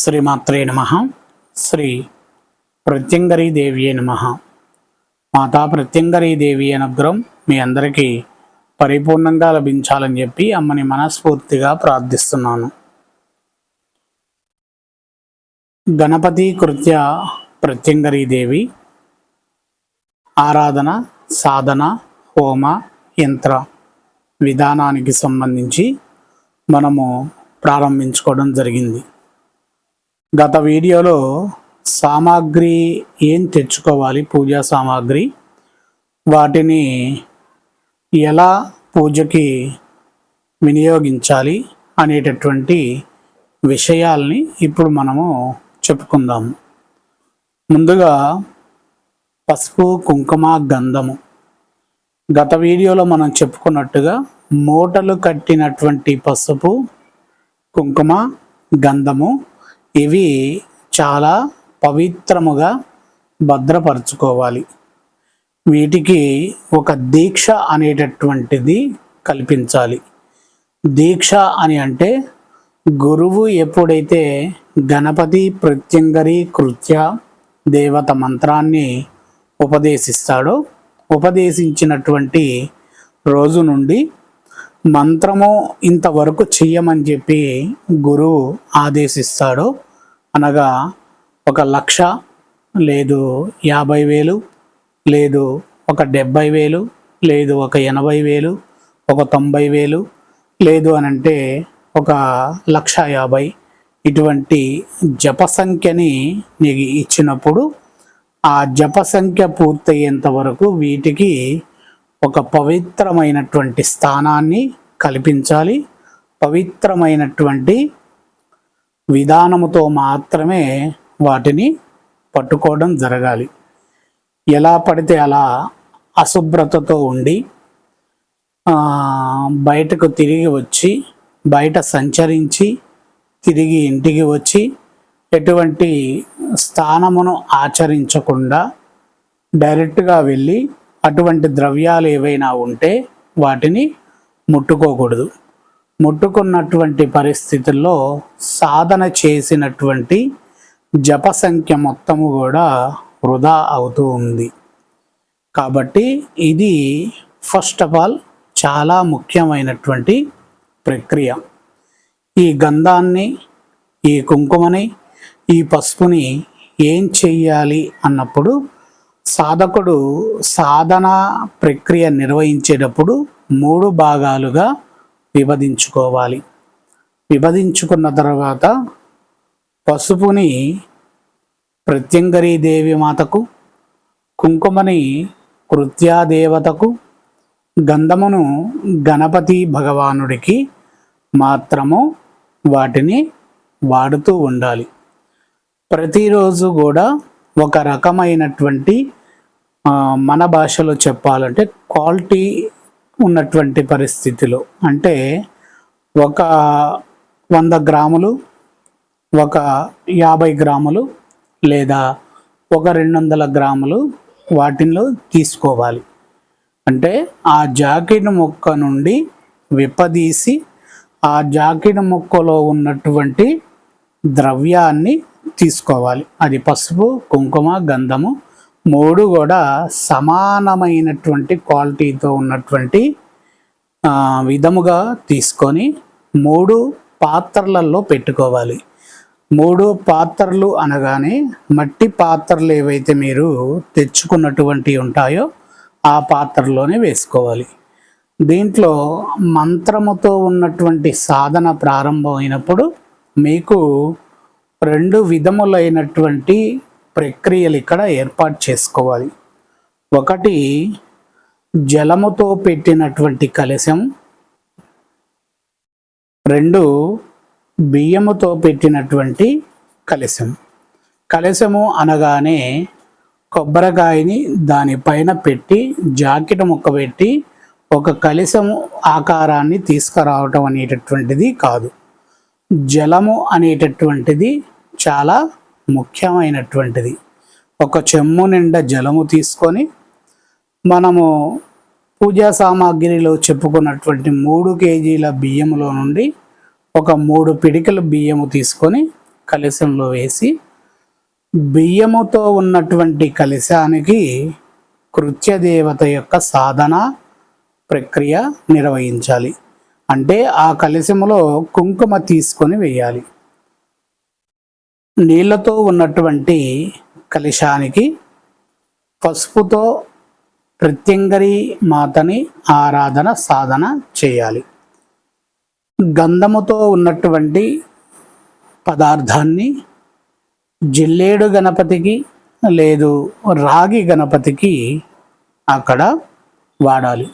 శ్రీమాత్రే నమ. శ్రీ ప్రత్యంగరీ దేవి నమ. మాతా ప్రత్యంగరీ దేవి అనుగ్రహం మీ అందరికీ పరిపూర్ణంగా లభించాలని చెప్పి అమ్మని మనస్ఫూర్తిగా ప్రార్థిస్తున్నాను. గణపతి కృత్య ప్రత్యంగరీ దేవి ఆరాధన సాధన హోమ యంత్ర విధానానికి సంబంధించి మనము ప్రారంభించుకోవడం జరిగింది. గత వీడియోలో సామాగ్రి ఏం తెచ్చుకోవాలి? పూజా సామాగ్రి. వాటిని ఎలా పూజకి వినియోగించాలి అనేటటువంటి విషయాల్ని ఇప్పుడు మనము చెప్పుకుందాము ముందుగా పసుపు కుంకుమ గంధము. గత వీడియోలో మనం చెప్పుకున్నట్టుగా మూటలు కట్టినటువంటి పసుపు కుంకుమ గంధము ఇవి చాలా పవిత్రముగా భద్రపరచుకోవాలి. వీటికి ఒక దీక్ష అనేటటువంటిది కల్పించాలి. దీక్ష అని అంటే గురువు ఎప్పుడైతే గణపతి ప్రత్యంగరి కృత్య దేవత మంత్రాన్ని ఉపదేశిస్తాడో ఉపదేశించినటువంటి రోజు నుండి మంత్రము ఇంతవరకు చెయ్యమని చెప్పి గురువు ఆదేశిస్తాడు. అనగా ఒక లక్ష లేదు యాభై వేలు లేదు ఒక డెబ్బై వేలు లేదు ఒక ఎనభై వేలు ఒక తొంభై వేలు లేదు అని అంటే ఒక లక్ష యాభై. ఇటువంటి జప సంఖ్యని నీకు ఇచ్చినప్పుడు ఆ జప సంఖ్య పూర్తయ్యేంత వరకు వీటికి ఒక పవిత్రమైనటువంటి స్థానాన్ని కల్పించాలి. పవిత్రమైనటువంటి విధానముతో మాత్రమే వాటిని పట్టుకోవడం జరగాలి. ఎలా పడితే అలా అశుభ్రతతో ఉండి బయటకు తిరిగి వచ్చి బయట సంచరించి తిరిగి ఇంటికి వచ్చి ఎటువంటి స్థానమును ఆచరించకుండా డైరెక్ట్గా వెళ్ళి అటువంటి ద్రవ్యాలు ఏవైనా ఉంటే వాటిని ముట్టుకోకూడదు. ముట్టుకున్నటువంటి పరిస్థితుల్లో సాధన చేసినటువంటి జప సంఖ్య మొత్తము కూడా వృధా అవుతూ ఉంది. కాబట్టి ఇది ఫస్ట్ ఆఫ్ ఆల్ చాలా ముఖ్యమైనటువంటి ప్రక్రియ. ఈ గంధాన్ని ఈ కుంకుమని ఈ పసుపుని ఏం చెయ్యాలి అన్నప్పుడు సాధకుడు సాధన ప్రక్రియ నిర్వహించేటప్పుడు మూడు భాగాలుగా విభజించుకోవాలి. విభజించుకున్న తర్వాత పసుపుని ప్రత్యంగరీ దేవి మాతకు కుంకుమని కృత్యాదేవతకు గంధమును గణపతి భగవానుడికి మాత్రము వాటిని వాడుతూ ఉండాలి. ప్రతిరోజు కూడా ఒక రకమైనటువంటి మన భాషలో చెప్పాలంటే క్వాలిటీ ఉన్నటువంటి పరిస్థితిలో అంటే ఒక వంద గ్రాములు ఒక యాభై గ్రాములు లేదా ఒక రెండు వందల గ్రాములు వాటిలో తీసుకోవాలి. అంటే ఆ జాకెట్ ముక్క నుండి విప్పదీసి ఆ జాకెట్ ముక్కలో ఉన్నటువంటి ద్రవ్యాన్ని తీసుకోవాలి. అది పసుపు కుంకుమ గంధము మూడు కూడా సమానమైనటువంటి క్వాలిటీతో ఉన్నటువంటి విధముగా తీసుకొని మూడు పాత్రలలో పెట్టుకోవాలి. మూడు పాత్రలు అనగానే మట్టి పాత్రలు ఏవైతే మీరు తెచ్చుకున్నటువంటి ఉంటాయో ఆ పాత్రలోనే వేసుకోవాలి. దీంట్లో మంత్రముతో ఉన్నటువంటి సాధన ప్రారంభమైనప్పుడు మీకు రెండు విధములైనటువంటి ప్రక్రియలు ఇక్కడ ఏర్పాటు చేసుకోవాలి. ఒకటి జలముతో పెట్టినటువంటి కలశం. రెండు బియ్యముతో పెట్టినటువంటి కలశం. కలశము అనగానే కొబ్బరికాయని దానిపైన పెట్టి జాకెట్ ముక్క పెట్టి ఒక కలశము ఆకారాన్ని తీసుకురావటం అనేటటువంటిది కాదు. జలము అనేటటువంటిది చాలా ముఖ్యమైనటువంటిది. ఒక చెమ్ము నిండా జలము తీసుకొని మనము పూజా సామాగ్రిలో చెప్పుకున్నటువంటి మూడు కేజీల బియ్యములో నుండి ఒక మూడు పిడికల బియ్యము తీసుకొని కలశంలో వేసి బియ్యముతో ఉన్నటువంటి కలశానికి కృత్యదేవత యొక్క సాధన ప్రక్రియ నిర్వహించాలి. అంటే ఆ కలశములో కుంకుమ తీసుకొని వేయాలి. నీళ్ళతో ఉన్నటువంటి కలశానికి పసుపుతో ప్రత్యంగరి మాతని ఆరాధన సాధన చేయాలి. గంధముతో ఉన్నటువంటి పదార్థాన్ని జిల్లేడు గణపతికి లేదు రాగి గణపతికి అక్కడ వాడాలి.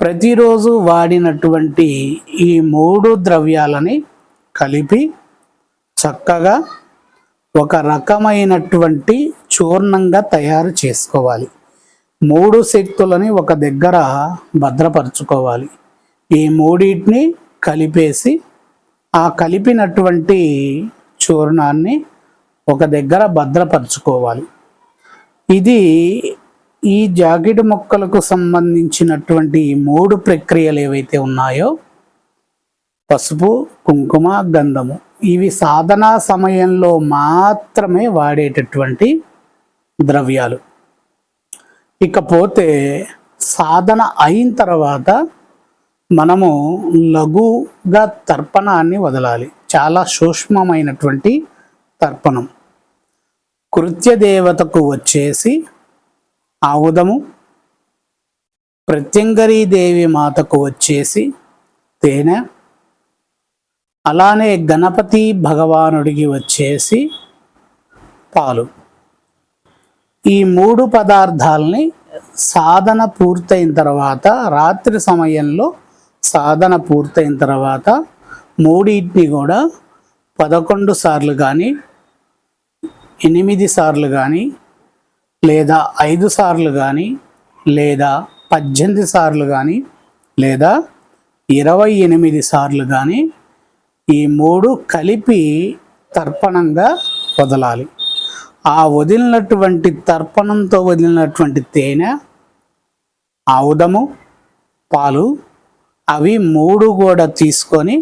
ప్రతిరోజు వాడినటువంటి ఈ మూడు ద్రవ్యాలని కలిపి చక్కగా ఒక రకమైనటువంటి చూర్ణంగా తయారు చేసుకోవాలి. మూడు శక్తులని ఒక దగ్గర భద్రపరచుకోవాలి. ఈ మూడింటిని కలిపేసి ఆ కలిపినటువంటి చూర్ణాన్ని ఒక దగ్గర భద్రపరచుకోవాలి. ఇది ఈ జాకెట్ మొక్కలకు సంబంధించినటువంటి మూడు ప్రక్రియలు ఏవైతే ఉన్నాయో పసుపు కుంకుమ గంధము. ఇవి సాధనా సమయంలో మాత్రమే వాడేటటువంటి ద్రవ్యాలు. ఇకపోతే సాధన అయిన తర్వాత మనము లఘుగా తర్పణాన్ని వదలాలి. చాలా సూక్ష్మమైనటువంటి తర్పణం. కృత్యదేవతకు వచ్చేసి ఆవుదము ప్రత్యంగరీదేవి మాతకు వచ్చేసి తేనె. అలానే గణపతి భగవానుడికి వచ్చేసి పాలు. ఈ మూడు పదార్థాలని సాధన పూర్తయిన తర్వాత రాత్రి సమయంలో సాధన పూర్తయిన తర్వాత మూడింటిని కూడా పదకొండు సార్లు కానీ ఎనిమిది సార్లు కానీ లేదా ఐదు సార్లు కానీ లేదా పద్దెనిమిది సార్లు కానీ లేదా ఇరవై ఎనిమిది సార్లు కానీ ఈ మూడు కలిపి తర్పణంగా వదలాలి. ఆ వదిలినటువంటి తర్పణంతో వదిలినటువంటి తేనె ఆవుదము పాలు అవి మూడు కూడా తీసుకొని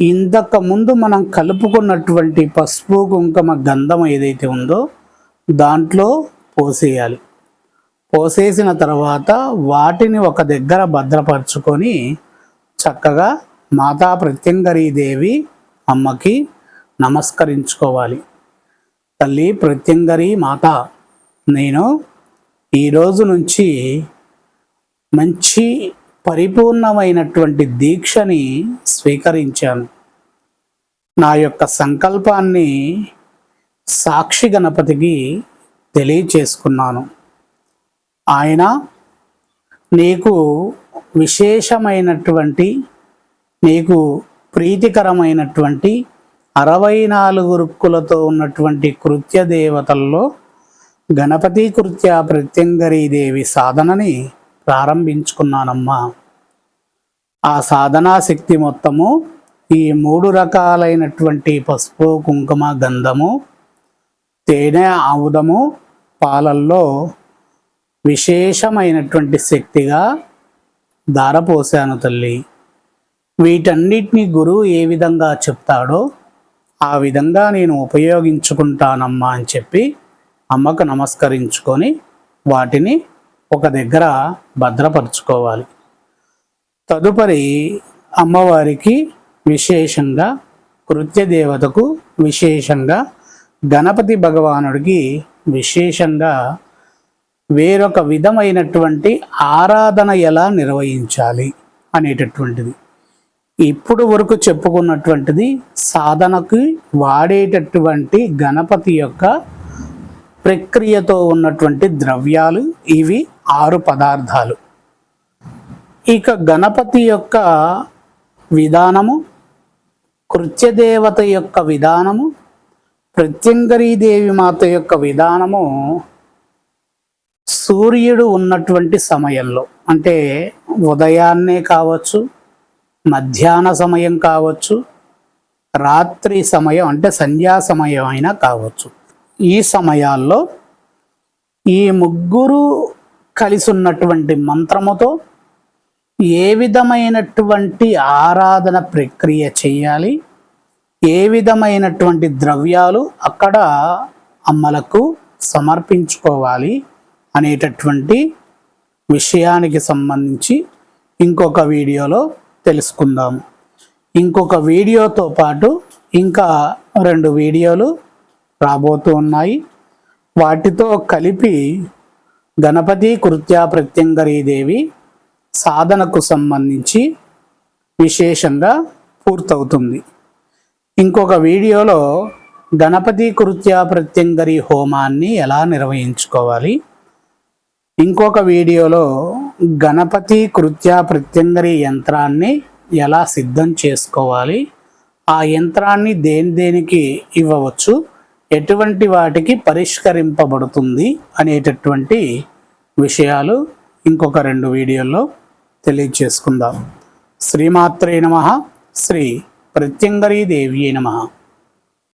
ఇంతకుముందు మనం కలుపుకున్నటువంటి పసుపు కుంకుమ గంధం ఏదైతే ఉందో దాంట్లో పోసేయాలి. పోసేసిన తర్వాత వాటిని ఒక దగ్గర భద్రపరచుకొని చక్కగా మాతా ప్రత్యంగరీదేవి అమ్మకి నమస్కరించుకోవాలి. తల్లి ప్రత్యంగరి మాత నేను ఈరోజు నుంచి మంచి పరిపూర్ణమైనటువంటి దీక్షని స్వీకరించాను. నా యొక్క సంకల్పాన్ని సాక్షి గణపతికి తెలియచేసుకున్నాను. ఆయన నీకు విశేషమైనటువంటి నీకు ప్రీతికరమైనటువంటి అరవై నాలుగు రుక్కులతో ఉన్నటువంటి కృత్య దేవతల్లో గణపతి కృత్య ప్రత్యంగరీదేవి సాధనని ప్రారంభించుకున్నానమ్మా. ఆ సాధనా శక్తి మొత్తము ఈ మూడు రకాలైనటువంటి పసుపు కుంకుమ గంధము తేనె ఆముదము పాలల్లో విశేషమైనటువంటి శక్తిగా ధారపోసాను తల్లి. వీటన్నిటిని గురువు ఏ విధంగా చెప్తాడో ఆ విధంగా నేను ఉపయోగించుకుంటానమ్మా అని చెప్పి అమ్మకు నమస్కరించుకొని వాటిని ఒక దగ్గర భద్రపరుచుకోవాలి. తదుపరి అమ్మవారికి విశేషంగా కృత్యదేవతకు విశేషంగా గణపతి భగవానుడికి విశేషంగా వేరొక విధమైనటువంటి ఆరాధన ఎలా నిర్వహించాలి అనేటటువంటిది. ఇప్పుడు వరకు చెప్పుకున్నటువంటిది సాధనకి వాడేటటువంటి గణపతి యొక్క ప్రక్రియతో ఉన్నటువంటి ద్రవ్యాలు ఇవి ఆరు పదార్థాలు. ఇక గణపతి యొక్క విధానము కృత్యదేవత యొక్క విధానము ప్రత్యంగరీదేవి మాత యొక్క విధానము సూర్యుడు ఉన్నటువంటి సమయంలో అంటే ఉదయాన్నే కావచ్చు మధ్యాహ్న సమయం కావచ్చు రాత్రి సమయం అంటే సంధ్యా సమయం అయినా కావచ్చు. ఈ సమయాల్లో ఈ ముగ్గురు కలిసి ఉన్నటువంటి మంత్రముతో ఏ విధమైనటువంటి ఆరాధన ప్రక్రియ చేయాలి ఏ విధమైనటువంటి ద్రవ్యాలు అక్కడ అమ్మలకు సమర్పించుకోవాలి అనేటటువంటి విషయానికి సంబంధించి ఇంకొక వీడియోలో తెలుసుకుందాము ఇంకొక వీడియోతో పాటు ఇంకా రెండు వీడియోలు రాబోతూ ఉన్నాయి. వాటితో కలిపి గణపతి కృత్యా ప్రత్యంగరీదేవి సాధనకు సంబంధించి విశేషంగా పూర్తవుతుంది. ఇంకొక వీడియోలో గణపతి కృత్యా ప్రత్యంగరి హోమాన్ని ఎలా నిర్వహించుకోవాలి ఇంకొక వీడియోలో గణపతి కృత్యా ప్రత్యంగరి యంత్రాన్ని ఎలా సిద్ధం చేసుకోవాలి? ఆ యంత్రాన్ని దేని దేనికి ఇవ్వవచ్చు? ఎటువంటి వాటికి పరిష్కరింపబడుతుంది అనేటటువంటి విషయాలు ఇంకొక రెండు వీడియోల్లో తెలియచేసుకుందాం. శ్రీమాత్రే నమ. శ్రీ ప్రత్యంగరీ నమ.